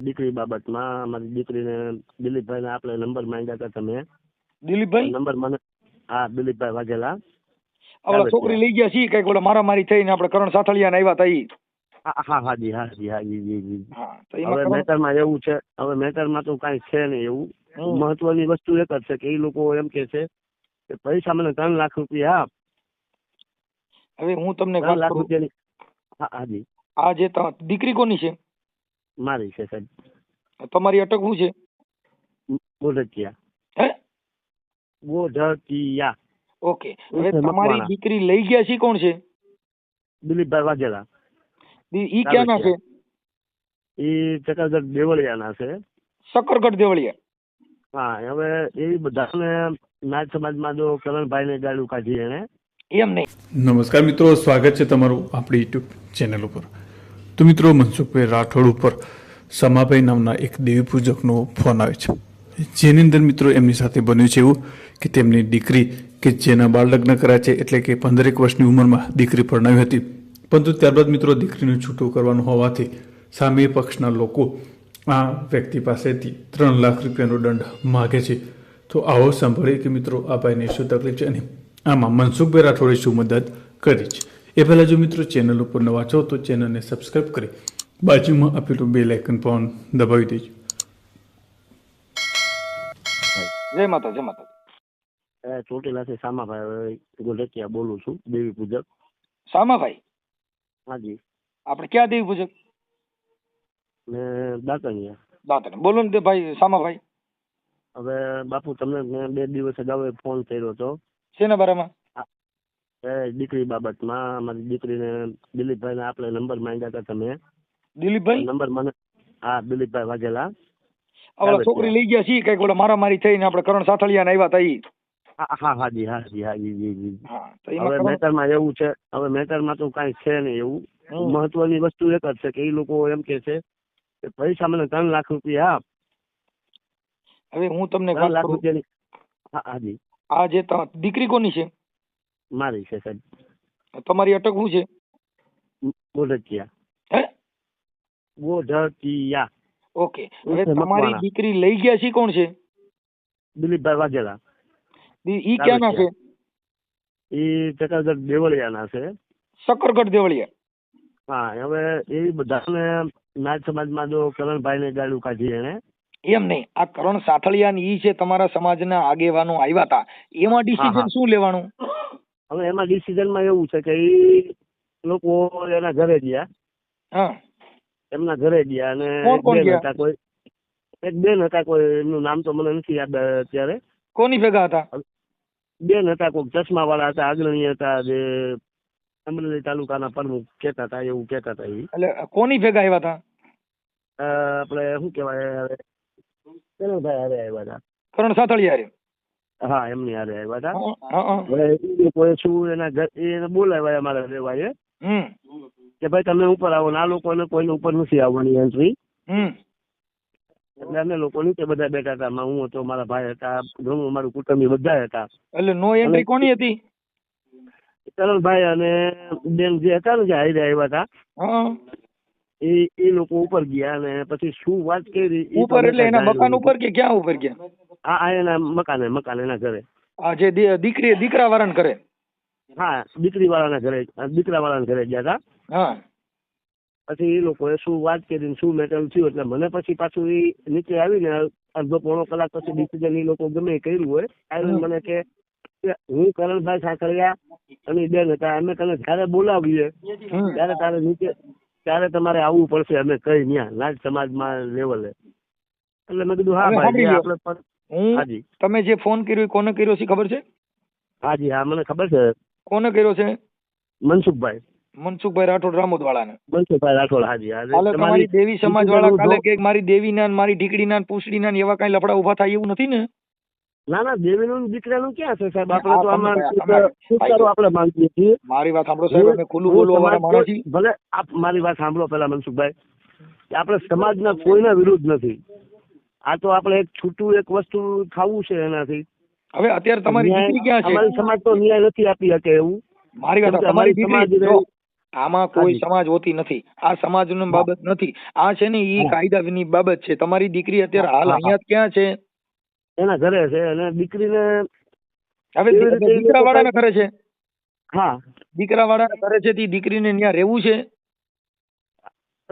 દીકરી બાબતમાં મારી દીકરીને દિલીપભાઈને આપણે નંબર માંગ્યા હતા તમે. દિલીપભાઈ? નંબર મને હા દિલીપભાઈ વાઘેલા. આપડે છોકરી. લઈ ગયા છીએ કંઈક ઓલા મારામારી થઈને આપણે કરણ સાથળિયા આવ્યા હતા ઈ. હા હા જી હા જી હા જી જી જી. હવે મેટરમાં એવું છે હવે મેટરમાં તો કાંઈ છે નહીં એવું. મહત્વની વસ્તુ એક જ છે કે એ લોકો એમ કે છે કે પૈસા મને ત્રણ લાખ રૂપિયા આપ. હવે હું તમને ત્રણ લાખ રૂપિયાની હા હા જી. આ જે દીકરી કોની છે? મારી છે સાહેબ. તમારી અટક શું છે? ગોઢતિયા હે? ઓકે. હવે તમારી દીકરી લઈ ગયા છે કોણ છે? દિલીપભાઈ વાઘેલા. ઈ ક્યાંના છે? એ ચકરગઢ દેવળિયાના છે. સકરગઢ દેવળિયા. હા હવે એ બધાને નાથ સમાજમાં જો કરણભાઈને ગાડું કાઢી એને એમ નહીં. નમસ્કાર મિત્રો સ્વાગત છે તમારું આપણી યુટ્યુબ ચેનલ ઉપર. તો મિત્રો, મનસુખભાઈ રાઠોડ ઉપર સમાભાઈ નામના એક દેવી પૂજકનો ફોન આવે છે. જેની અંદર મિત્રો, એમની સાથે બન્યું છે એવું કે તેમની દીકરી કે જેના બાળ લગ્ન કર્યા છે, એટલે કે પંદરેક વર્ષની ઉંમરમાં દીકરી પરણાવી હતી. પરંતુ ત્યારબાદ મિત્રો, દીકરીને છૂટું કરવાનું હોવાથી સામે પક્ષના લોકો આ વ્યક્તિ પાસેથી ત્રણ લાખ રૂપિયાનો દંડ માગે છે. તો આવો સાંભળીએ કે મિત્રો, આ ભાઈને શું તકલીફ છે અને આમાં મનસુખભાઈ રાઠોડે શું મદદ કરી છે? એ પહેલાં જો મિત્રો ચેનલ ઉપર નવા છો તો ચેનલને સબસ્ક્રાઈબ કરી બાજુમાં આપેલું બે લાઇકન પણ દબાવી દેજો. જય માતા જય માતા ચોટેલાથી સામાભાઈ ગોલકિયા બોલું છું દેવી પૂજક. સામાભાઈ? હાજી. આપણે ક્યાં દેવી પૂજક? ને દાતણિયા. દાંતણ બોલો ને ભાઈ સામાભાઈ. હવે બાપુ તમને મેં બે દિવસ અગાઉ ફોન કર્યો હતો શેના બારામાં? દીકરી બાબતમાં મારી દીકરીને દિલીપભાઈને આપણે નંબર માંગ્યા હતા તમે. દિલીપભાઈ? નંબર મને હા દિલીપભાઈ વાઘેલા. આપડે ઓલા છોકરી લઈ ગયા છીએ કંઈક ઓલા મારામારી થઈને આપણે કરણ સાથળિયા આવ્યા હતા ઈ. હા હા જી હા જી હા જી જી જી. હવે મેટરમાં એવું છે હવે મેટરમાં તો કાંઈ છે નહીં એવું. મહત્વની વસ્તુ એક જ છે કે એ લોકો એમ કે છે કે પૈસા મને ત્રણ લાખ રૂપિયા આપ. હવે હું તમને ત્રણ લાખ રૂપિયા રૂપિયાની હા હા જી. આ જે દીકરી કોની છે? મારી છે સાહેબ. તમારી અટક શું છે? ગોઢતિયા હે? ગોઢતિયા ઓકે. હવે તમારી. દીકરી લઈ ગયા છે કોણ છે? દિલીપભાઈ વાઘેલા. ઈ ક્યાંના છે? એ ચકરગઢ દેવળિયાના છે. સકરગઢ દેવળિયા. હા હવે એ બધાને નાથ સમાજમાં જો કરણભાઈને ગાડું કાઢી એને. એમ નહીં. આ કરણ સાથળિયા ઈ છે તમારા સમાજના આગેવાનો આવ્યા હતા એમાં ડિસિઝન શું લેવાનું? હવે એમાં ડિસિઝનમાં એવું છે કે એ લોકો એના ઘરે ગયા. હા. એમના ઘરે ગયા અને બેન હતા કોઈ. એક બેન હતા કોઈ એમનું નામ તો મને નથી યાદ અત્યારે. કોની ભેગા હતા? બેન હતા કોઈ ચશ્મા વાળા હતા અગ્રણી હતા જે અમરેલી તાલુકાના પ્રમુખ કેતા હતા એવું કેતા હતા એ એટલે કોની ભેગા આવ્યા હતા? આપણે શું કહેવાય હવે? ભાઈ હારે આવ્યા હતા. કરણ સાથળી હારે. હા એમની હારે આવ્યા હતા. હવે એ શું એના ઘર એને બોલાવ્યા અમારા રેવાએ. કે ભાઈ તમે ઉપર આવો ને આ લોકોને કોઈને ઉપર નથી આવવાની એન્ટ્રી એટલે અમે લોકો નીચે બધા બેઠા હતા માં હું હતો મારા ભાઈ હતા ઘણું અમારું કુટુંબી બધા હતા. એટલે નો એન્ટ્રી કોની હતી? કરણભાઈ અને બેન જે હતા ને જે હાઈરે આવ્યા હતા એ એ લોકો ઉપર ગયા અને પછી શું વાત કરી ઉપર એટલે એના મકાન ઉપર કે ક્યાં ઉપર ગયા? આ એના મકાને મકાન એના ઘરે. આ જે દીકરી દીકરા વાળાને કરે હા દીકરી વાળાના ઘરે દીકરા વાળાના ઘરે ગયા હતા હા. પછી એ લોકોએ શું વાત કરીને શું મેટર થયું એટલે મને પછી પાછું એ નીચે આવીને અડધો પોણો કલાક પછી ડિસિઝન એ લોકો ગમે એ કર્યું હોય. આવીને મને કે હું કરણભાઈ સાંકળિયા અને બેન હતા અમે તને જયારે બોલાવીએ ત્યારે તારે નીચે ત્યારે તમારે આવવું પડશે અમે કઈ ન્યા સમાજ સમાજમાં લેવલે એટલે મેં કીધું હા ભાઈ આપડે આપણે હાજી. તમે જે ફોન કર્યો એ કોને કર્યો છે ખબર છે? હાજી હા મને ખબર છે. કોને કર્યો છે? મનસુખભાઈ. મનસુખભાઈ રાઠોડ રામોદ વાળાને મનસુખભાઈ રાઠોડ હાજી. હા કાલે તમારી દેવી સમાજ વાળા કાલે કે મારી દેવી ના મારી ઢીકડી ના પૂછડી ના એવા કઈ લફડા ઊભા થાય એવું નથી ને? ના ના દેવીનું ને દીકરાનું ક્યાં છે સાહેબ? આપણે તો આમાં શુદ્ધ- આપણે માંગીએ છીએ? મારી વાત સાંભળો સાહેબ અમે ખુલ્લું બોલવા વાળા માણસ ભલે આપ મારી વાત સાંભળો પેલા મનસુખભાઈ આપણે સમાજના કોઈના વિરુદ્ધ નથી. આ તો આપણે એક છૂટું એક વસ્તુ ખાવું છે એનાથી. હવે અત્યારે તમારી દીકરી ક્યાં છે? અમારી સમાજ તો ન્યાય નથી આપી શકે એવું. મારી વાત તમારી દીકરી આમાં કોઈ સમાજ હોતી નથી. આ સમાજની બાબત નથી. આ છે ને એ. કાયદાની બાબત છે. તમારી દીકરી અત્યારે હાલ. અહીંયા ક્યાં છે? એના ઘરે છે અને દીકરીને હવે દીકરા વાળાના ઘરે છે? હા. દીકરા વાળાના ઘરે છે તે દીકરીને ત્યાં રહેવું છે?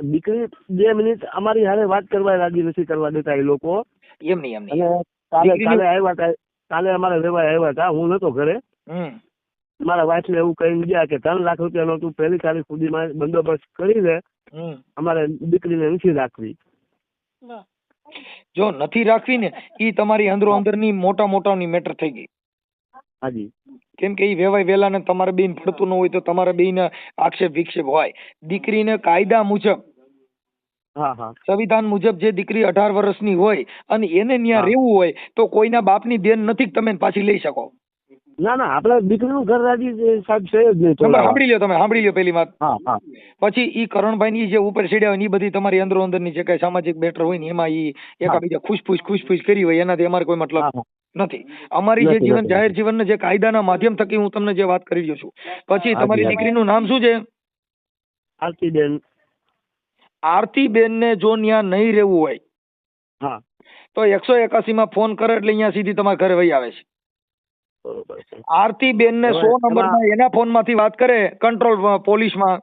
દીકરી બે મિનિટ અમારી હારે વાત કરવા રાજી નથી કરવા દેતા એ લોકો. એમ નહીં એમ નહીં. કાલે કાલે આવ્યા હતા કાલે અમારા રેવા આવ્યા હતા હું નતો ઘરે. મારા વાઈફ ને એવું કહી ગયા કે ત્રણ લાખ રૂપિયાનો તું પહેલી તારીખ સુધીમાં બંદોબસ્ત કરી લે હમ. અમારે દીકરીને નથી રાખવી. જો નથી રાખવી ને એ તમારી અંદરો અંદરની મોટા મોટાની મેટર થઈ ગઈ. હાજી. કેમ કે એ વેવાય વેલા ને તમારે બેન પડતું ન હોય તો તમારે બેન આક્ષેપ વિક્ષેપ હોય. દીકરીને કાયદા મુજબ સંવિધાન મુજબ જે દીકરી અઢાર વર્ષની હોય અને એને ત્યાં. રહેવું હોય તો કોઈના બાપની દેન નથી તમે પાછી લઈ શકો. ના ના આપણે દીકરીનું ઘર રાજી સાહેબ છે જ નહીં તમે સાંભળી લ્યો તમે સાંભળી લ્યો પેલી વાત. પછી ઈ કરણભાઈની જે ઉપર ચડ્યા હોય ને ઈ બધી તમારી અંદરો અંદરની જે કઈ સામાજિક બેટર હોય ને એમાં ઈ એકાબીજા ખુશ ખુશફુશ કરી હોય એનાથી અમારે કોઈ મતલબ. નથી. અમારી જે જીવન જાહેર જાહેર જીવનને જે કાયદાના માધ્યમ થકી હું તમને જે વાત કરી રહ્યો છું. પછી તમારી. દીકરીનું નામ શું છે? આરતીબેન. આરતીબેન ને જો ત્યાં નહીં રહેવું હોય હા. તો એકસો એકાસી માં ફોન કરે એટલે અહીંયા સીધી તમારા ઘરે વહી આવે છે. આરતી બેન ને સો નંબર નંબરમાં એના ફોનમાંથી વાત કરે કંટ્રોલ પોલીસમાં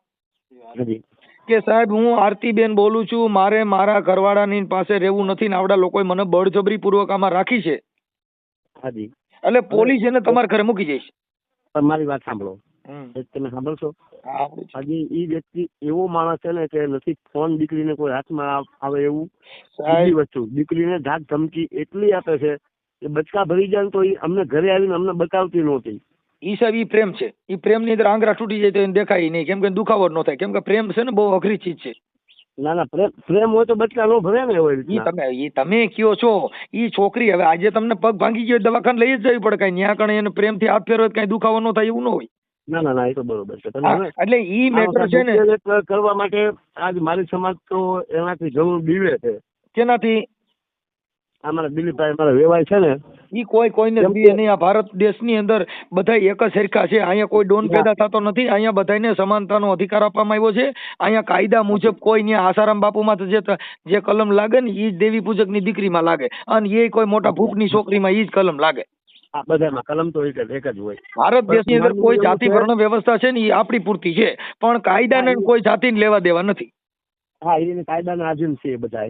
કે સાહેબ હું આરતી બેન બોલું છું મારે મારા ઘરવાળાની પાસે રહેવું નથી ને આવડા લોકોએ મને બળજબરી પૂર્વક આમાં રાખી છે. હાજી. એટલે પોલીસ એને તમારા ઘરે મૂકી જઈશ? પણ મારી વાત સાંભળો. તમે સાંભળશો? હાજી ઈ વ્યક્તિ એવો માણસ છે ને કે નથી ફોન દીકરીને કોઈ હાથમાં આવે એવું. બીજી વસ્તુ દીકરીને ધાક ધમકી એટલી આપે છે કે બચકા ભરી જાય તો એ અમને ઘરે આવીને અમને બતાવતી નહોતી. ઈ સાહેબ ઈ પ્રેમ છે. ઈ પ્રેમની અંદર આંગળા તૂટી જાય તો એને દેખાય નહીં. કેમ કે દુખાવો ન થાય. કેમ કે પ્રેમ છે ને બહુ અઘરી ચીજ છે. ના ના પ્રેમ પ્રેમ હોય તો બચકા નો ભરે ને હોય ઈ તમે ઈ તમે કયો છો? ઈ છોકરી હવે આજે તમને પગ ભાંગી ગયો દવાખાને લઈ જ જવી પડે કઈ. ન્યા કણે એને પ્રેમથી હાથ ફેરવે કઈ દુખાવો ન થાય એવું ન હોય. ના ના ના એ તો બરોબર છે. એટલે ઈ મેટર છે ને. કરવા માટે આજ મારી સમાજ તો એનાથી જરૂર બીવે છે. કેનાથી? અમારા દિલીપભાઈ અમારા વેવાય છે ને ઈ કોઈ કોઈને કેમ નહીં. આ ભારત દેશની અંદર બધા એક જ સરખા છે. અહીંયા કોઈ ડોન પેદા થતો નથી. અહીંયા બધાને સમાનતાનો અધિકાર આપવામાં આવ્યો છે. અહીંયા કાયદા મુજબ કોઈ ને આસારામ બાપુમાં જે જે કલમ લાગે ને ઈ જ દેવી પૂજકની દીકરીમાં લાગે. અને એ કોઈ મોટા ભૂખની છોકરીમાં ઈ જ કલમ લાગે. બધામાં કલમ તો એક જ એક જ હોય. ભારત દેશની અંદર કોઈ જાતિ વર્ણ વ્યવસ્થા છે ને એ આપણી પૂરતી છે. પણ કાયદાને કોઈ જાતિને લેવા દેવા નથી. હા એને કાયદાના આધીન છે એ બધા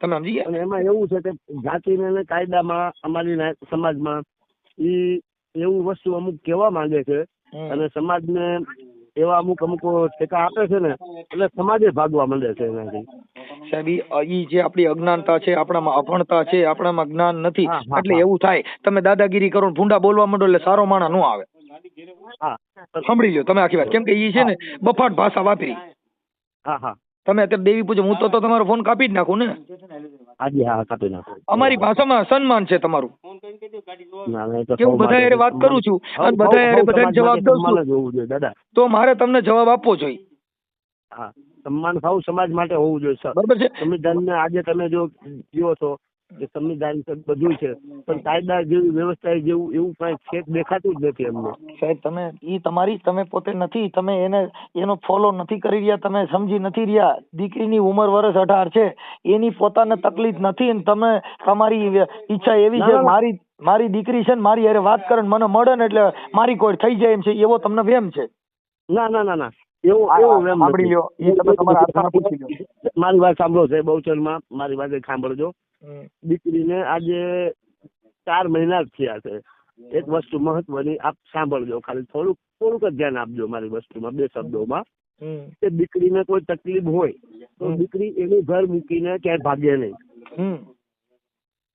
તમે સમજી ગયા? એમાં એવું છે કે જાતિને ને કાયદામાં અમારી ના- સમાજમાં ઈ એવું વસ્તુ અમુક કેવા માંગે છે અને અને સમાજને એવા અમુક અમુક ટેકા આપે છે ને એટલે સમાજે ભાગવા માંડે છે એનાથી. સાહેબ ઈ જે આપણી અજ્ઞાનતા છે આપણામાં અભણતા છે આપણામાં જ્ઞાન નથી એટલે એવું થાય તમે દાદાગીરી કરો ભૂંડા બોલવા માંડો એટલે સારો માણા નો આવે. સાંભળી લો તમે આખી વાત. કેમ કે ઈ છે ને બફાટ ભાષા વાપરી. હા હા. તમે અત્યારે દેવી પૂજે હું તો તમારો ફોન કાપી જ નાખું ને? હાજી હા કાપી નાખું. અમારી ભાષામાં સન્માન છે તમારું. ના, ના, એ તો કે હું સૌ બધા યારે વાત કરું છું. અને બધા યારે સમાજ જવાબ દઉં છું. જોઈએ દાદા. તો મારે તમને જવાબ આપવો જોઈએ. હા સન્માન સૌ સમાજ માટે હોવું જોઈએ સર. બરોબર છે? સંવિધાનને આજે તમે જો જીવો છો કે સંવિધાન છે બધું છે પણ કાયદા જેવી વ્યવસ્થા જેવું એવું કઈ છે દેખાતું જ નથી અમને સાહેબ તમે એ તમારી તમે પોતે નથી તમે એને એનો ફોલો નથી કરી રહ્યા તમે સમજી નથી રહ્યા દીકરીની ઉંમર વર્ષ અઢાર છે એની પોતાને તકલીફ નથી અને તમે તમારી ઈચ્છા એવી છે. મારી મારી દીકરી છે ને મારી અરે વાત કરે મને મળે ને એટલે મારી કોઈ થઈ જાય એમ છે એવો તમને વેમ છે ના ના ના ના એવું એવું એમ સાંભળી લ્યો. ઈ તમે તમારા પૂછી લ્યો. મારી વાત સાંભળો છે બહુચરમાં મારી વાત સાંભળજો. દીકરીને આજે ચાર મહિના જ થયા છે. એક વસ્તુ મહત્વની આપ સાંભળજો ખાલી થોડુંક થોડુંક જ ધ્યાન આપજો મારી વસ્તુમાં બે શબ્દોમાં. કે દીકરીને કોઈ તકલીફ હોય તો દીકરી એનું ઘર મૂકીને ક્યાંય ભાગે નહીં.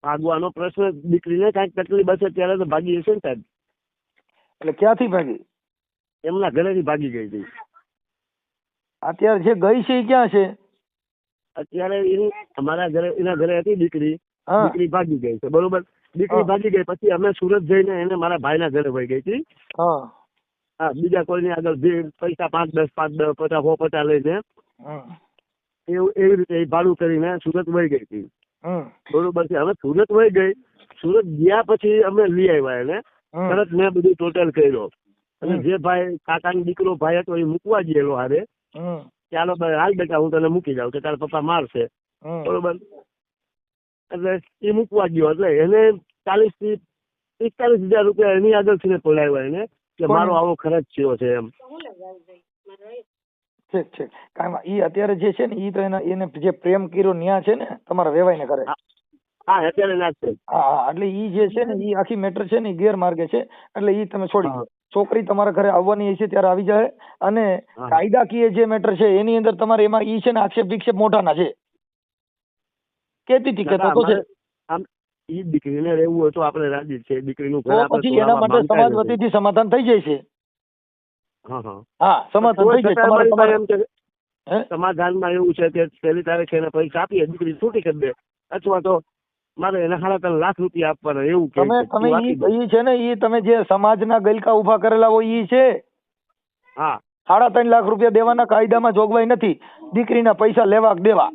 ભાગવાનો પ્રશ્ન દીકરીને કાંઈક તકલીફ હશે ત્યારે તો ભાગી જશે ને સાહેબ. એટલે ક્યાંથી ભાગી? એમના ઘરેથી ભાગી ગઈ હતી. અત્યારે જે ગઈ છે એ ક્યાં છે? અત્યારે એની અમારા ઘરે એના ઘરે હતી દીકરી. દીકરી ભાગી ગઈ છે બરોબર? દીકરી ભાગી ગઈ પછી અમે સુરત જઈને એને મારા ભાઈના ઘરે વહી ગઈ હતી. હા. બીજા કોઈની આગળ ભીડ પૈસા પાંચ દસ પાંચ દસ પચાસ હો પચાસ લઈને એવું એવી રીતે ભાડું કરીને સુરત વહી ગઈ હતી. બરોબર છે. હવે સુરત વહી ગઈ સુરત ગયા પછી અમે લઈ આવ્યા એને. તરત મેં બધું ટોટલ કર્યો. અને જે ભાઈ કાકાનો દીકરો ભાઈ હતો એ મૂકવા ગયેલો હારે. ચાલો હાલ બેટા હું તને મૂકી જાઉં કે તારા પપ્પા મારશે. બરોબર? એટલે એ મૂકવા ગયો. એટલે એને ચાલીસથી પિસ્તાલીસ હજાર રૂપિયા એની આગળથી પડાવ્યા એને કે મારો આવો ખર્ચ થયો છે એમ. ઠીક ઠીક. કાંઈ ઈ અત્યારે જે છે ને ઈ તો એને એને જે પ્રેમ કર્યો ન્યા છે ને તમારા વેવાઈને કરે. હા. અત્યારે ના છે. હા એટલે ઈ જે છે ને ઈ આખી મેટર છે ને ગેરમાર્ગે છે. એટલે ઈ તમે છોડી દો. છોકરી તમારા ઘરે આવવાની હશે ત્યારે આવી જાય. અને કાયદાકીય જે મેટર છે એની અંદર તમારે એમાં ઈ છે ને આક્ષેપ વિક્ષેપ મોટાના છે. કેતી હતી કે કાકા, તો છે. ઈ દીકરીને રહેવું હોય તો આપણે રાજી છે. દીકરીનું ઘર પછી એના માટે સમાજ. વતીથી સમાધાન થઈ જાય છે. હા હા. હા સમાધાન થઈ જાય. તમારે તમારે એમ છે હે? સમાધાનમાં એવું છે કે પહેલી તારીખે એને પૈસા આપીએ દીકરી છૂટી કરી દે. અથવા તો મારે એને સાડા ત્રણ લાખ રૂપિયા આપવાના એવું કે તમે તમે ઈ છે ને ઈ તમે જે સમાજના ગલકા ઊભા કરેલા હોય ઈ છે. હા. સાડા ત્રણ લાખ રૂપિયા દેવાના કાયદામાં જોગવાઈ નથી. દીકરીના પૈસા લેવા દેવા?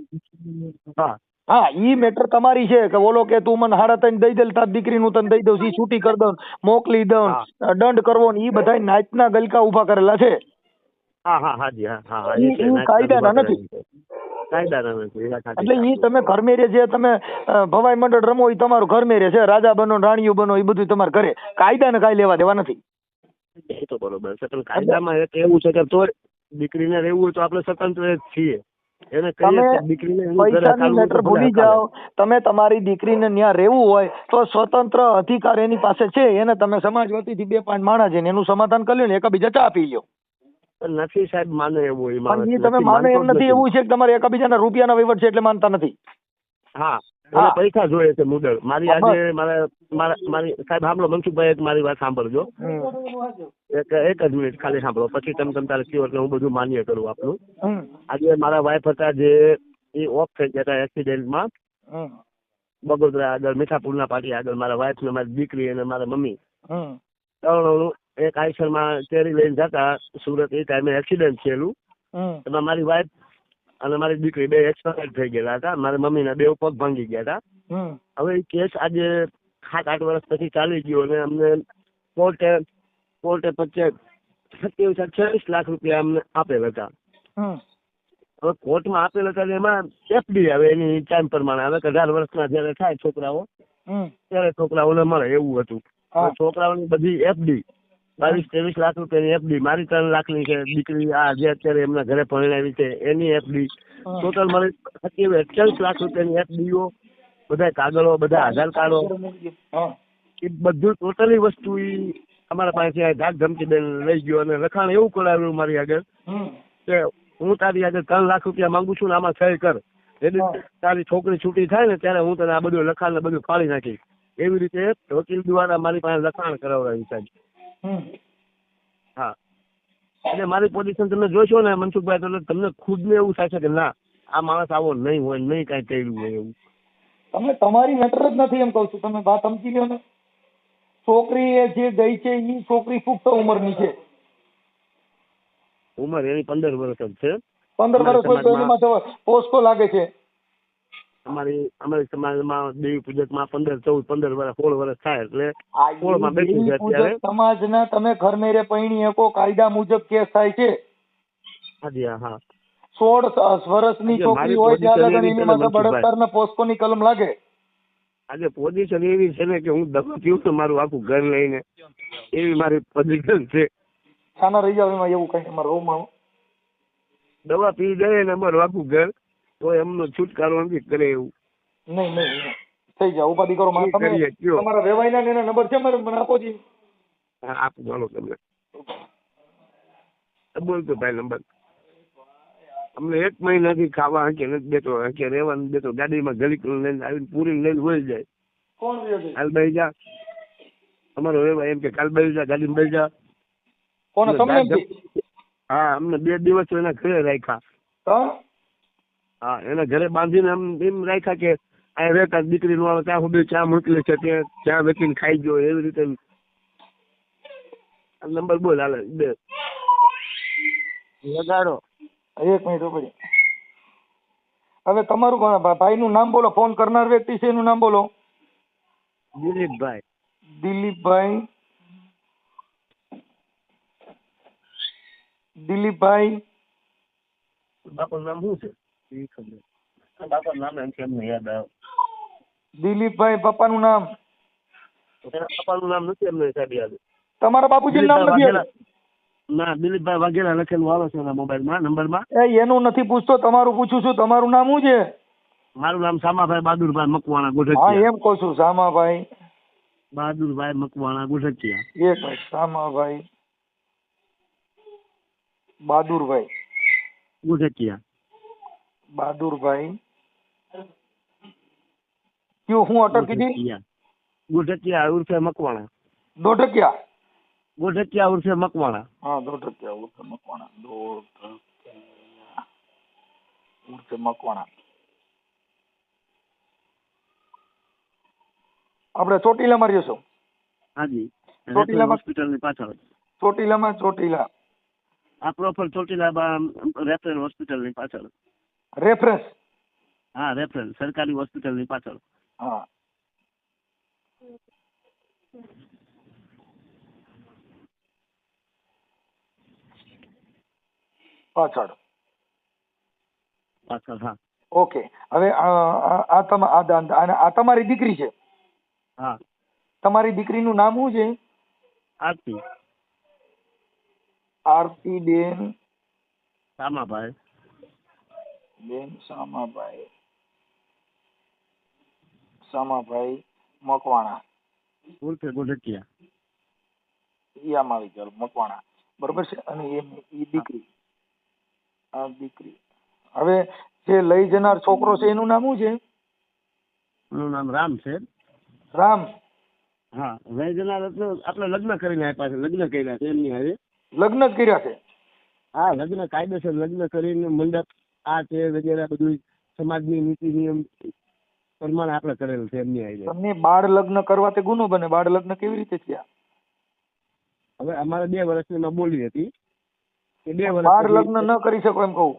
હા. હા ઈ મેટર તમારી છે કે ઓલો કે તું મને હાડા તને દઈ દે તાર દીકરીનું તને દઈ દઉં ઈ છૂટી કરી દઉં મોકલી દઉં દંડ કરવો ને ઈ બધા નાચના ગલકા ઊભા કરેલા છે. હા હા હાજી હા હા હા કાયદાના નથી. કાયદાના નથી વાત. એટલે ઈ તમે ઘરમેરે જે તમે ભવાઈ મંડળ રમો એ તમારું ઘરમેરે છે રાજા બનો રાણીઓ બનો એ બધું તમારે ઘરે. કાયદાને કાંઈ લેવા દેવા નથી. એ તો બરોબર છે પણ કાયદામાં એક એવું છે કે તો દીકરીને રહેવું હોય તો આપણે સ્વતંત્ર જ છીએ. ભલે જાઓ. તમે તમારી દીકરીને ત્યાં રહેવું હોય તો સ્વતંત્ર અધિકાર એની પાસે છે. એને તમે સમાજ વતીથી બે પાંચ માણસ છે એનું સમાધાન કરી ને એકબીજા ચા પી લ્યો. પણ નથી સાહેબ માને એવું એ માણસ તમે માને એમ નથી. એવું છે કે તમારે એકબીજાના રૂપિયાના વહીવટ છે એટલે માનતા નથી? હા. પૈસા જોઈએ છે મુદળ. મારી આજે મારા મારા મારી સાહેબ સાંભળો મનસુખભાઈ એક મારી વાત સાંભળજો. એક એક જ મિનિટ ખાલી સાંભળો. પછી તમે તમે તારે કયો એટલે હું બધું માન્ય કરું આપનું. આજે મારા વાઈફ હતા જે એ ઓફ થઈ ગયા હતા એક્સિડન્ટમાં બગોદરા આગળ મીઠાપુરના પાટી આગળ મારા વાઈફ ને મારી દીકરી અને મારા મમ્મી. ત્રણ એક આઈસરમાં કેરી લઈને જતા સુરત એ ટાઈમે એક્સિડન્ટ થયેલું. એમાં મારી વાઈફ અને મારી દીકરી બે એક્સપાયર થઈ ગયેલા હતા. મારા મમ્મીના બે પગ ભાંગી ગયા હતા. હવે એ કેસ આજે સાત આઠ વર્ષ પછી ચાલી ગયો અને અમને કોર્ટે કોર્ટે પચે સત્યાવીસ અઠ્યાવીસ લાખ રૂપિયા અમને આપેલ હતા. હવે કોર્ટમાં આપેલ હતા એમાં એફડી આવે એની ટાઈમ પ્રમાણે. આવે કે અઢાર વર્ષના જયારે થાય છોકરાઓ ત્યારે છોકરાઓને મળે એવું હતું. છોકરાઓની બધી એફડી બાવીસ ત્રેવીસ લાખ રૂપિયાની એફડી મારી ત્રણ લાખની છે. દીકરી આ જે અત્યારે એમના ઘરે પરણાવી છે એની એફડી. ટોટલ મારી સત્યાવીસ અઠ્યાવીસ લાખ રૂપિયાની એફડીઓ બધા કાગળો બધા આધાર કાર્ડો. એ બધું ટોટલી વસ્તુ ઈ અમારા પાસે ધાક ધમકી દઈને લઈ ગયો અને લખાણ એવું કરાવ્યું મારી આગળ કે હું તારી આગળ ત્રણ લાખ રૂપિયા માંગુ છું ને આમાં સહી કર. એટલે તારી છોકરી છૂટી થાય ને ત્યારે હું તને આ બધું લખાણ ને બધું ફાડી નાખીશ. એવી રીતે વકીલ દ્વારા મારી પાસે લખાણ કરાવડાવ્યું સાહેબ. હા. એટલે મારી પોઝિશન તમે જોશો ને મનસુખભાઈ તો તમને ખુદને એવું છે કે ના આ માણસ આવો નહીં હોય નહીં કાંઈ કર્યું હોય એવું. તમે તમારી મેટર જ નથી એમ કહું છું. તમે વાત સમજી લો ને. છોકરી એ જે ગઈ છે એ છોકરી પુખ્ત ઉંમરની છે. ઉંમર એની પંદર વર્ષ જ છે. પંદર વર્ષ હોય તો એમાં પોસ્કો લાગે છે. અમારી અમારી સમાજમાં દેવી પૂજકમાં પંદર ચૌદ પંદર વર્ષ સોળ વર્ષ થાય એટલે બેઠી છે દેવી અત્યારે. સમાજના તમે ઘર મેરે પૈણી શકો કાયદા મુજબ કેસ થાય છે. હાજી હા સોળ વર્ષની છોકરી હોય ત્યાં position લગન એની માથે બળાત્કાર ને પોસ્કોની કલમ લાગે. આજે પોઝિશન એવી છે ને કે હું દવા પીવું તો મારું આખું ઘર લઈને એવી મારી પોઝિશન છે. છાના રહી જાવ એમાં એવું કઈ તમારા રૂમમાં? દવા પી જાય ને અમારું આખું ઘર તો એમનો છુટકારો નથી કરે એવું. નહીં નહીં. થઈ જાય ઉપાધિ કરો. મારા તમે તમારા વેવાઈના ને એના નંબર છે મારે? મને આપો જી. હા આપું ચાલો તમને બોલતો ભાઈ નંબર. અમને એક મહિનાથી ખાવા હાંકે નથી દેતો હાંકે રહેવા નથી દેતો ગાડીમાં ગલી લઈને આવીને પૂરી લઈને વહી જાય. કોણ કાલ બેસી જા. અમારો રહેવા એમ કે કાલ બેસી જા ગાડી બેસી જા. કોણ તમને? હા અમને બે દિવસ એના ઘરે રાખ્યા. હા એને ઘરે બાંધીને એમ એમ રાખ્યા કે આ રહેતા દીકરી નો આવે ત્યાં સુધી ચા મોકલે છે ત્યાં ચા વેચીને ખાઈ ગયો એવી રીતે નંબર બોલ હાલે બે. લગાડો. એક મિનિટ ઉપડી હવે તમારું કોણ? ભાઈ ભાઈનું નામ બોલો ફોન કરનાર વ્યક્તિ છે એનું નામ બોલો. દિલીપભાઈ. દિલીપભાઈ. દિલીપભાઈ. બાપાનું નામ શું છે? એ ખબર બાપાનું નામ એમ કેમ યાદ આવે. દિલીપભાઈ પપ્પાનું નામ. એના બાપાનું નામ નથી એમને સાહેબ યાદ. તમારા બાપુજીનું નામ નથી યાદ? ના દિલીપભાઈ વાઘેલા લખેલું આવે છે એના મોબાઈલમાં નંબરમાં. એ એનું નથી પૂછતો તમારું પૂછું છું તમારું નામ શું છે? મારું નામ સામાભાઈ બહાદુરભાઈ મકવાણા હા એમ કહું છું સામાભાઈ. બહાદુરભાઈ મકવાણા ગોઢકિયા. એક મિનિટ સામાભાઈ બહાદુરભાઈ. ગોઢકિયા. બહાદુરભાઈ કયું હું અટક કીધી ગોઢકિયા ગોઢકિયા ઉર્ફે મકવાણા દોઢકિયા ગોઢકિયા ઉર્ફે મકવાણા હા દોઢકિયા ઉર્ફે મકવાણા દોઢકિયા ઉર્ફે મકવાણા આપણે ચોટીલામાં રહીશું હાજી ચોટીલામાં- હોસ્પિટલની પાછળ ચોટીલામાં ચોટીલા આ પ્રોપર ચોટીલા રેફરલ હોસ્પિટલની પાછળ રેફરન્સ હા રેફરન્સ સરકારી હોસ્પિટલની પાછળ. હા. પાછળ. પાછળ હા. ઓકે. હવે આ તમા- આ આ આ તમારી દીકરી છે? હા. તમારી દીકરીનું નામ શું છે? આરતી. આરતી બેન. સામાભાઈ બેન સામાભાઈ. સામાભાઈ મકવાણા. ઉર્ફે ગોઢકિયા ઈ આમાં આવી ગયો મકવાણા. બરોબર છે? અને એ ઈ દીકરી. આ દીકરી. હવે જે લઈ જનાર છોકરો છે એનું નામ શું છે? એનું નામ રામ છે. રામ. હા વૈજનાર એટલે આપણે લગ્ન કરીને આપ્યા છે લગ્ન કર્યા છે એમની હારે. લગ્ન જ કર્યા છે? હા લગ્ન કાયદેસર લગ્ન કરીને મંડપ આ છે વગેરે બધું સમાજની નીતિ નિયમ પ્રમાણે આપણે કરેલું છે એમની હારે. તમને બાળ લગ્ન કરવા તે ગુનો બને. બાળ લગ્ન કેવી રીતે થયા? હવે અમારે બે વર્ષની એમાં બોલી હતી. કે બે વર્ષ બાળ લગ્ન ન કરી શકો એમ કહું.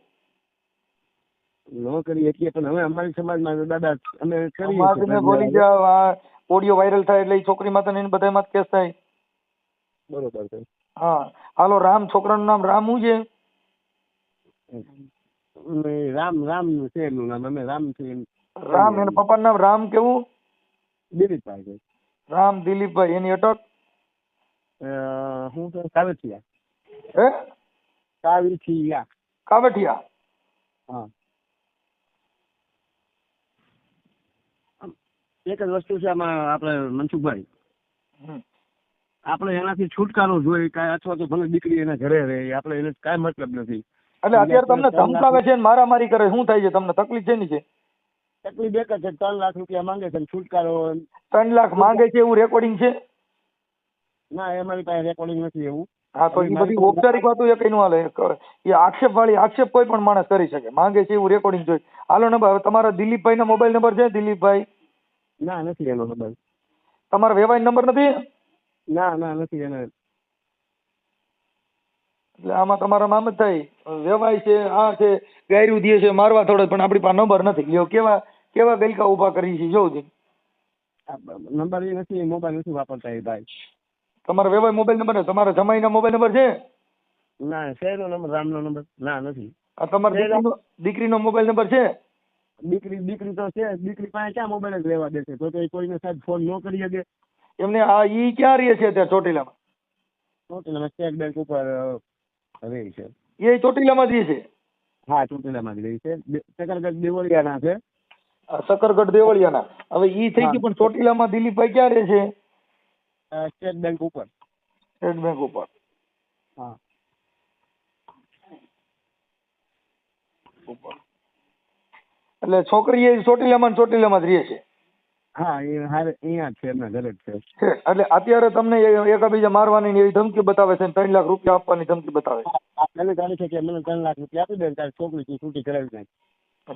ન કરી શકીએ પણ હવે અમારી સમાજમાં દાદા અમે કરી બોલી જાવ આ ઓડિયો વાયરલ થાય એટલે એ છોકરી માતા ને બધામાં માં કેસ થાય. બરોબર છે. હા. હાલો રામ છોકરાનું નામ રામુ છે. રામ રામ છે એનું નામ અમે રામ છે રામ એના પપ્પાનું નામ રામ કેવું? દિલીપભાઈ રામ દિલીપભાઈ એની અટક? હું તો કાવેઠિયા. હે? કાવેઠિયા. કાવેઠિયા? હા. એક જ વસ્તુ છે આમાં આપણે મનસુખભાઈ. આપણે એનાથી છુટકારો જોઈએ કાંઈ અથવા તો ભલે દીકરી એના ઘરે રહે આપણે એને કાંઈ મતલબ નથી. એટલે અત્યારે તમને ધમકાવે છે ને મારામારી કરે શું થાય છે તમને? તકલીફ છે ની છે? તકલીફ એક જ છે. ત્રણ લાખ રૂપિયા માંગે છે છુટકારો ત્રણ લાખ માંગે છે એવું રેકોર્ડિંગ છે? ના એ મારી પાસે રેકોર્ડિંગ નથી એવું. હા તો એ બધી ઔપચારિક વાતો એ કઈ નું હાલે. એ આક્ષેપ વાળી આક્ષેપ કોઈ પણ માણસ કરી શકે. માંગે છે એવું રેકોર્ડિંગ જોઈ. હાલો નંબર હવે તમારા દિલીપભાઈ ના મોબાઈલ નંબર છે? દિલીપભાઈ? ના નથી એનો નંબર તમારો વ્યવહાર નંબર નથી? ના ના નથી એને. એટલે આમાં તમારા આમ જ થાય. વેવાય છે આ છે ગાયરું દે છે મારવા થોડો પણ આપણી પાસે નંબર નથી. લ્યો કેવા કેવા ગલકા ઊભા કરી છે જોઉં નંબર એ નથી મોબાઈલ નથી વાપરતા એ ભાઈ. તમારો વેવાય મોબાઈલ નંબર તમારા જમાઈના મોબાઈલ નંબર છે? ના શહેરનો નંબર રામનો નંબર ના નથી. આ તમારા દીકરીનો દીકરીનો મોબાઈલ નંબર છે? દીકરી દીકરી તો છે દીકરી પાસે ક્યાં મોબાઈલ જ લેવા દેશે? તો તો કોઈને સાહેબ ફોન ન કરી શકે. એમને આ ઈ ક્યાં રહે છે ત્યાં ચોટીલામાં? ચોટીલામાં સ્ટેટ બેંક ઉપર રહે છે. એ ચોટીલામાં જ છે. હા ચોટીલામાં જ રહે છે. સકરગઢ દેવળિયાના છે. સકરગઢ દેવળિયાના. હવે ઈ થઈ ગયું પણ ચોટીલામાં દિલીપભાઈ ક્યાં રહે છે? સ્ટેટ બેંક ઉપર. સ્ટેટ બેંક ઉપર. હા. ઉપર. એટલે છોકરી એ ચોટીલામાં ચોટીલામાં જ રહે છે. હા એ હારે અહીંયા જ છે એમના ઘરે જ છે. છે એટલે અત્યારે તમને એ- એકાબીજા મારવાની ને એવી ધમકી બતાવે છે ને ત્રણ લાખ રૂપિયા આપવાની ધમકી બતાવે છે. તારીખ છે કે મને ત્રણ લાખ રૂપિયા આપી દે તારી છોકરી તું છૂટી કરાવી નાખ.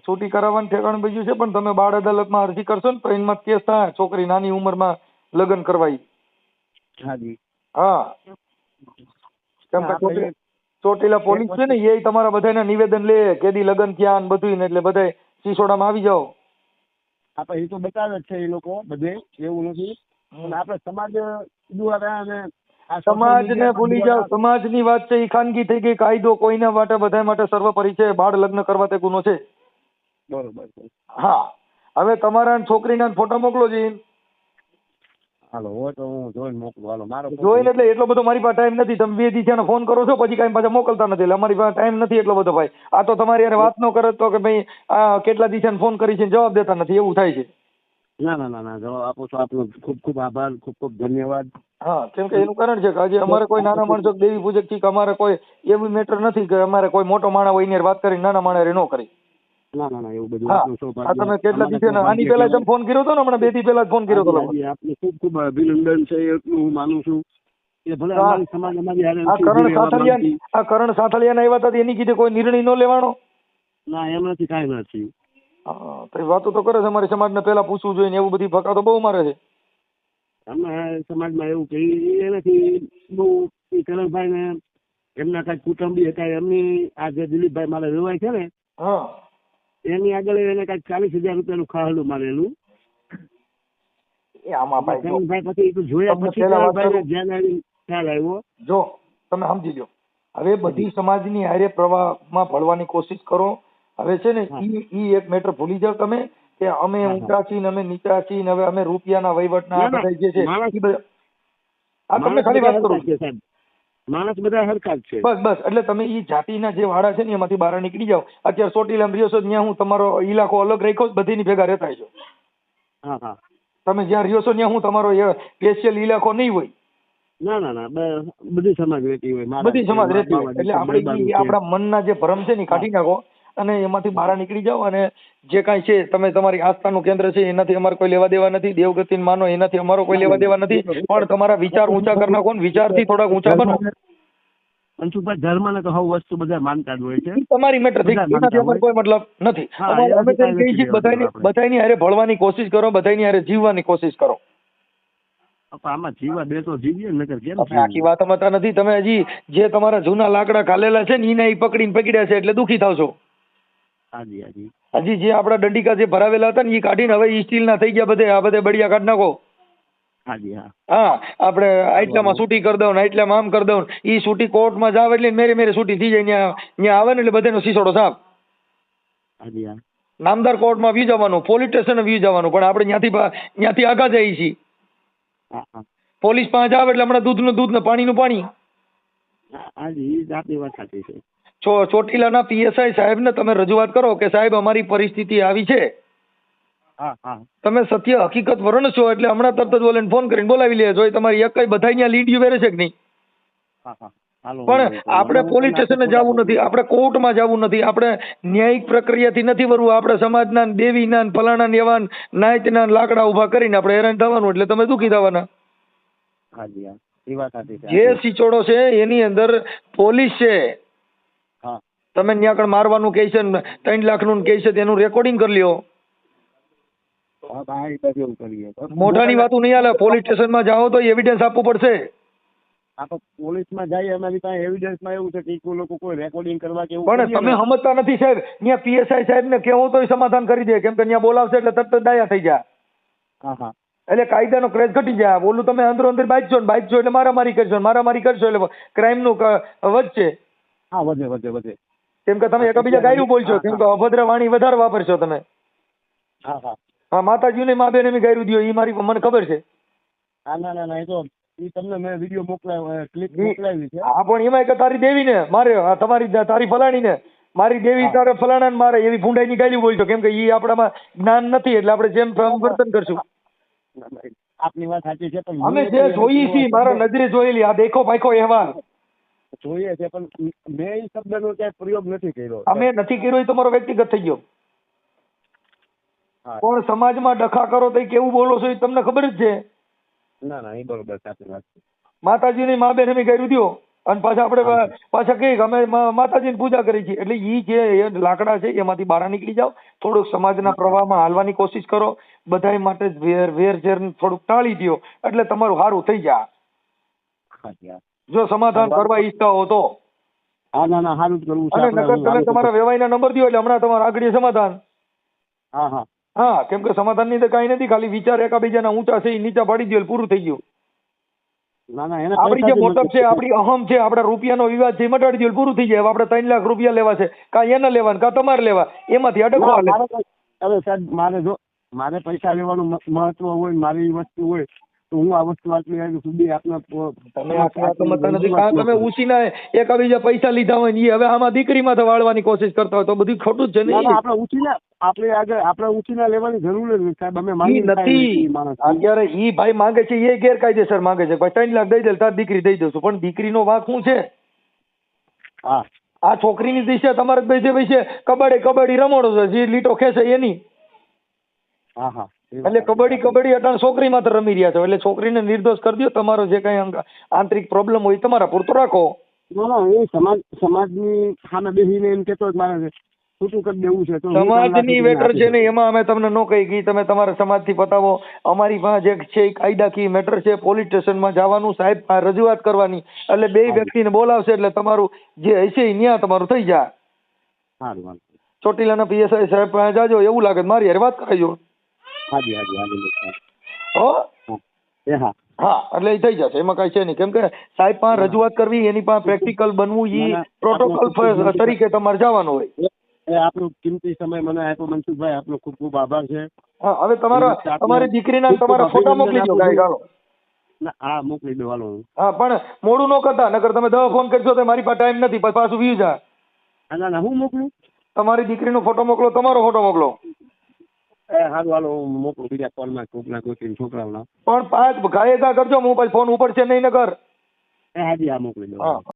છૂટી કરાવવાનું ઠેકાણું બીજું છે પણ તમે બાળ અદાલતમાં અરજી કરશો ને તો એમાં કેસ થાય છોકરી નાની ઉંમરમાં લગ્ન કરવાય હા કેમ કે હા, ચોટી- ચોટીલા પોલીસ છે ને એ તમારા બધાના નિવેદન લે કેદી લગ્ન થયા ને બધું ને એટલે બધા સિસોડામાં આવી જાઓ. આપણે એ તો બતાવે જ છે એ લોકો બધે એવું નથી. પણ આપણે સમાજ દ્વારા અને સમાજને ભૂલી જાઓ. સમાજની વાત છે એ ખાનગી થઈ ગઈ કાયદો કોઈના માટે બધા માટે સર્વોપરી છે બાળ લગ્ન કરવા તે ગુનો છે. બરોબર. હા. હવે તમારા છોકરીના ફોટો મોકલો જી. હાલો હોય તો હું જોઈને મોકલું. હાલો મારો જોઈને એટલે એટલો બધો મારી પાસે ટાઈમ નથી. તમે બે દિવસે ફોન કરો છો પછી કાંઈ પાછા મોકલતા નથી. એટલે અમારી પાસે ટાઈમ નથી એટલો બધો ભાઈ. આ તો તમારી યાર વાત ન કરે તો કે ભાઈ આ કેટલા દિવસે ફોન કરી છે જવાબ દેતા નથી. એવું થાય છે. ના ના ના ના જવાબ આપો છો. આપનો ખૂબ ખૂબ આભાર ખૂબ ખૂબ ધન્યવાદ. હા કેમ કે એનું કારણ છે કે આજે અમારે કોઈ નાના માણસો દેવી પૂજકથી કે અમારે કોઈ એવું મેટર નથી કે અમારે કોઈ મોટો માણસ હોય એની વાત કરી નાના માણસ ન કરી. ના ના ના એવું બધું આપનું સૌભાગ્ય. તમે કેટલા દિવસે આની પહેલા તમે ફોન કર્યો હતો ને હમણાં બેથી પહેલા ફોન કર્યો હતો આપનું ખૂબ ખૂબ અભિનંદન છે એટલું હું માનું છું ભલે અમારી સમાજ અમારી આ કરણ ઊભી રહેવા સાથલિયા માંગતી. આ કરણ સાથલિયા આવ્યા હતા એની કીધે કોઈ નિર્ણય ન લેવાનો? ના એમનાથી કાંઈ નથી. તો એ વાતો તો કરે છે અમારી સમાજને પહેલા પૂછવું જોઈએ ને એવું બધી ફકા તો બહુ મારે છે. અમે સમાજમાં એવું કે એનાથી બહુ કરણભાઈ ને એમના કાંઈક કુટુંબી હતા એમની આ જે દિલીપભાઈ મારા વેવાય છે ને હા. એની આગળ એને કાંઈક ચાલીસ હજાર રૂપિયાનું ખાહડું મારેલું ભાઈ જો પછી તો જોયા પછી પહેલા વાત કરણભાઈને કરું. ધ્યાન આવી ખ્યાલ આવ્યો જો તમે સમજી લો હવે બધી સમાજની હારે પ્રવાહમાં ભળવાની કોશિશ કરો હવે છે ને. ઈ ઈ એક મેટર ભૂલી જાવ તમે કે અમે. ઊંચા છીએ અમે નીચા છીએ હવે અમે રૂપિયાના વહીવટના. બધા જે છે આ તમને ખાલી વાત કરું છું સાહેબ. માણસ બધા હરખા જ છે. બસ બસ એટલે તમે એ જાતિના જે વાળા છે ને એમાંથી બહાર નીકળી જાઓ. અત્યારે ચોટીલામ રહ્યો છો ત્યાં હું તમારો ઇલાકો અલગ રાખ્યો છે, બધીની ભેગા રહેતા છો. હા હા. તમે જ્યાં રહ્યો છો ત્યાં હું તમારો સ્પેશિયલ ઇલાકો નહીં હોય. ના ના ના બધી સમાજ રહેતી હોય. બધી સમાજ રહેતી હોય. એટલે આપણે આપણા મનના જે ભરમ છે ને કાઢી નાખો. અને એમાંથી બહાર નીકળી જાઓ અને જે કાંઈ છે તમે તમારી આસ્થાનું કેન્દ્ર છે એનાથી અમારે કોઈ લેવા દેવા નથી દેવગતિને માનો એનાથી અમારો કોઈ લેવા દેવા નથી પણ તમારા વિચાર ઊંચા કરી નાખો ને વિચારથી થોડાક ઊંચા બનો મનસુખભાઈ ધર્મને તો હવ વસ્તુ બધા માનતા જ હોય છે. તમારી મેટર એનાથી અમારે કોઈ મતલબ નથી. અમે તેમ કહીએ છીએ બધાની બધાની હારે ભળવાની કોશિશ કરો બધાની હારે જીવવાની કોશિશ કરો. આમાં જીવા બે તો જીવીએ નકર કેમ તમે આખી વાત સમજતા નથી. તમે હજી જે તમારા જૂના લાકડા ખાલેલા છે ને એને પકડીને પકડ્યા છે એટલે દુખી થાવ છો. હાજી હાજી. હજી જે આપણા દંડિકા જે ભરાવેલા હતા ને એ કાઢીને હવે ઈ સ્ટીલના થઈ ગયા બધે આ બધે બળિયા કાઢી નાખો. હાજી હા. હા આપણે આટલામાં છૂટી કરી દઉં આટલામાં આમ કરી દઉં ઈ છૂટી કોર્ટમાં જાવ એટલે મેરે મેરે સૂટી થઈ જાય ત્યાં ત્યાં આવે ને એટલે બધાનો સીસોડો સાફ. હાજી હા. નામદાર કોર્ટમાં વ્યૂ જવાનું પોલીસ સ્ટેશન વ્યૂ જવાનું પણ આપણે ત્યાંથી ત્યાંથી આગા જઈએ છીએ. પોલીસ પાસે આવે એટલે હમણાં દૂધનું દૂધ ને પાણીનું પાણી. હાજી આપની વાત સાચી છે. ચો ચોટીલાના પીએસઆઈ સાહેબને તમે રજૂઆત કરો કે સાહેબ અમારી પરિસ્થિતિ આવી છે. તમે સત્ય હકીકત વર્ણશો એટલે હમણાં તરત જ બોલે ફોન કરીને બોલાવી લે. જો તમારી એક કઈ બધા અહીંયા લીડ વેરે છે કે નહીં? પણ આપણે પોલીસ સ્ટેશને જવું નથી. આપણે કોર્ટમાં જવું નથી. આપણે ન્યાયિક પ્રક્રિયાથી નથી વરવું. આપણે સમાજના દેવીના ફલાણા ને એવા નાયતના લાકડા ઊભા કરીને આપણે હેરાન થવાનું એટલે તમે દુખી થવાના. છે. જે સિચોડો છે એની અંદર પોલીસ છે. તમે ત્યાં આગળ મારવાનું કહે છે ને ત્રણ લાખનું કહે છે તેનું રેકોર્ડિંગ કરી લ્યો. મોઢાની વાતું નહીં હાલે પોલીસ સ્ટેશનમાં જાઓ તો એવિડન્સ આપવું પડશે. પોલીસમાં જઈએ અમારી પાસે એવિડન્સમાં એવું છે કે લોકો કોઈ રેકોર્ડિંગ કરવા કે પણ તમે સમજતા નથી સાહેબ. ત્યાં પીએસઆઈ સાહેબ ને કેવું તો સમાધાન કરી દે. કેમ કે ત્યાં બોલાવશે એટલે તરત ડાયા થઈ જાય હા હા. એટલે કાયદાનો ક્રેઝ ઘટી જાય બોલું તમે અંદરો અંદર બાજશો ને બાજશો એટલે મારામારી કરજો મારા મારામારી કરજો એટલે ક્રાઇમનું વધશે હા વધે વધે વધે કેમ કે તમે એકબીજા ગાયું બોલશો કેમ કે અભદ્ર વાણી વધારે વાપરશો તમે. હા હા. હા માતાજીને મા બેને એમ ગાયું દો એ મારી મને ખબર છે. હા ના ના ના એ તો ઈ તમને મેં વીડિયો મોકલાવ્યો ક્લિપ મોકલાવી છે. હા પણ એમાં કે તારી દેવી ને મારે તમારી તારી ફલાણી ને મારી દેવી તારે ફલાણા ને મારે એવી ભૂંડાઈની ગાયું બોલશો કેમ કે એ આપણામાં જ્ઞાન નથી એટલે આપણે જેમ વર્તન કરશું. આપની વાત સાચી છે પણ અમે જે જોઈ છીએ મારા નજરે જોયેલી આ દેખો પાખો અહેવાલ. જોઈએ છે પણ મેં એ શબ્દનો ક્યાંય પ્રયોગ નથી કર્યો. અમે નથી કર્યો એ તમારો વ્યક્તિગત થઈ ગયો. પણ સમાજમાં ડખા કરો તો કેવું બોલો છો એ તમને ખબર જ છે. ના ના એ બરોબર સાચી વાત છે. માતાજીની મા બેન અમે કર્યું દો અને પાછા આપણે પાછા કહીએ કે અમે માતાજીની પૂજા કરી છે. એટલે ઈ જે લાકડા છે એમાંથી બહાર નીકળી જાઓ. થોડુંક સમાજના પ્રવાહમાં હાલવાની કોશિશ કરો. બધા માટે વેર વેર ઝેર થોડુંક ટાળી દો એટલે તમારું સારું થઈ જાય. જો સમાધાન કરવા ઈચ્છતા હો તો. હા ના ના સારું જ કરવું છે અને તમે તમારા વેવાઈના નંબર દો એટલે હમણાં તમારા આગળ સમાધાન. હા હા. હા કેમ કે સમાધાનની તો કાંઈ નથી ખાલી વિચાર એકાબીજાના ઊંચા છે એ નીચા પાડી દે પૂરું થઈ ગયું. ના ના એને આપણી જે મોટપ છે આપણી અહમ છે આપણા રૂપિયાનો વિવાદ છે મટાડી દો પૂરું થઈ જાય. આપણે ત્રણ લાખ રૂપિયા લેવા છે કા એને લેવા કા તમારે લેવા. એમાંથી અડકવા હવે સાહેબ મારે જો મારે પૈસા લેવાનું મહત્વ હોય મારી વસ્તુ હોય તો હું આ વસ્તુ આટલી વાગ્યા સુધી આપને તમે આટલી નથી કારણ તમે ઉછીના એક પૈસા લીધા હોય ને એ હવે આમાં દીકરીમાં વાળવાની કોશિશ કરતા હોય તો બધું ખોટું જ છે ને આપણે ઉછીના આપણે આગળ આપણે ઉછીના લેવાની જરૂર જ નથી સાહેબ. અમે માંગી નથી. અત્યારે ઈ ભાઈ માંગે છે એ ગેરકાયદેસર માંગે છે. ભાઈ ત્રણ લાખ દઈ દે તાર દીકરી દઈ દઉં છું. પણ દીકરીનો વાંક શું છે? હા. આ છોકરીની દિશા તમારે ભાઈ જે ભાઈ છે. કબડ્ડી કબડ્ડી રમાડો છે. જે લીટો ખેંચે એની. હા હા. એટલે કબડ્ડી કબડ્ડી અટાણ છોકરી માત્ર રમી રહ્યા છો. એટલે છોકરીને નિર્દોષ કરી દો તમારો જે કઈ આંતરિક પ્રોબ્લેમ હોય તમારા પૂરતો રાખો. એ સમાજ સમાજની સામે બેસીને એમ કહેતો મારે છૂટું કરી દેવું છે તો હું ત્રણ લાખ સમાજની રૂપિયા છે ને એમાં અમે તમને ન કહી ગઈ તમે તમારા સમાજથી પતાવો. અમારી પાસે જે છે એ કાયદાકીય મેટર છે. પોલીસ સ્ટેશનમાં જવાનું સાહેબ રજૂઆત કરવાની. એટલે બે વ્યક્તિને બોલાવશે એટલે તમારું જે હશે એ ન્યા તમારું થઈ જાય. ચોટીલાના પીએસઆઈ સાહેબ પાસે જાજો. એવું લાગે મારી હારે વાત કરાવજો. હાજી હાજી હાજી. હો. એ હા. હા એટલે એ થઈ જશે એમાં કઈ છે નહીં. કેમ કે સાહેબ પાસે રજૂઆત કરવી એની પાસે પ્રેક્ટિકલ બનવું એ પ્રોટોકોલ તરીકે તમારે જવાનું હોય. એ- એ કિંમતી સમય મને આપ્યો મનસુખભાઈ આપનો ખૂબ ખૂબ આભાર છે. હા હવે તમારા તમારી દીકરીના તમારા ફોટા મોકલી દો ગાઈ ગાલો હા મોકલી દો હાલો હા. પણ મોડું ન કરતા નકર તમે દવા ફોન કરશો તો મારી પાસે ટાઈમ નથી પછી પાછું વી જા. હા, ના ના હું મોકલું? તમારી દીકરીનો ફોટો મોકલો તમારો ફોટો મોકલો. હારું હાલો હું મોકલું બીજા કોલમાં કોકના કોઈ છોકરાઓના. પણ પાંચ ગા કરજો હું પછી ફોન ઉપર છે નહીં નગર. એ હાજી હા મોકલી દો હા.